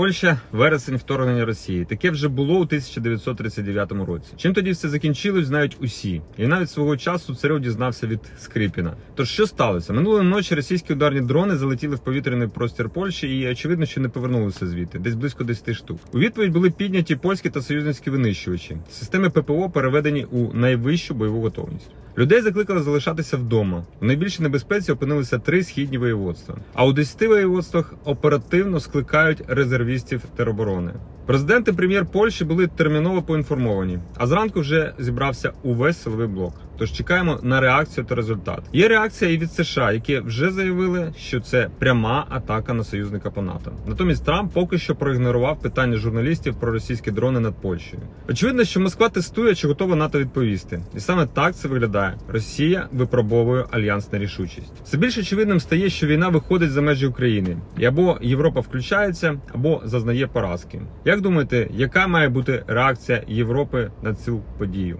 Польща, вересень вторгнення Росії. Таке вже було у 1939 році. Чим тоді все закінчилось, знають усі. І навіть свого часу Царьов дізнався від Скрипіна. Тож що сталося? Минулої ночі російські ударні дрони залетіли в повітряний простір Польщі і очевидно, що не повернулися звідти, десь близько 10 штук. У відповідь були підняті польські та союзницькі винищувачі. Системи ППО переведені у найвищу бойову готовність. Людей закликали залишатися вдома. У найбільшій небезпеці опинилися три східні воєводства. А у 10 воєводствах оперативно скликають резервістів тероборони. Президент і прем'єр Польщі були терміново поінформовані. А зранку вже зібрався увесь силовий блок. Тож чекаємо на реакцію та результат. Є реакція і від США, які вже заявили, що це пряма атака на союзника по НАТО. Натомість Трамп поки що проігнорував питання журналістів про російські дрони над Польщею. Очевидно, що Москва тестує, чи готова НАТО відповісти, і саме так це виглядає. Росія випробовує альянс на рішучість. Все більш очевидним стає, що війна виходить за межі України, і або Європа включається, або зазнає поразки. Як думаєте, яка має бути реакція Європи на цю подію?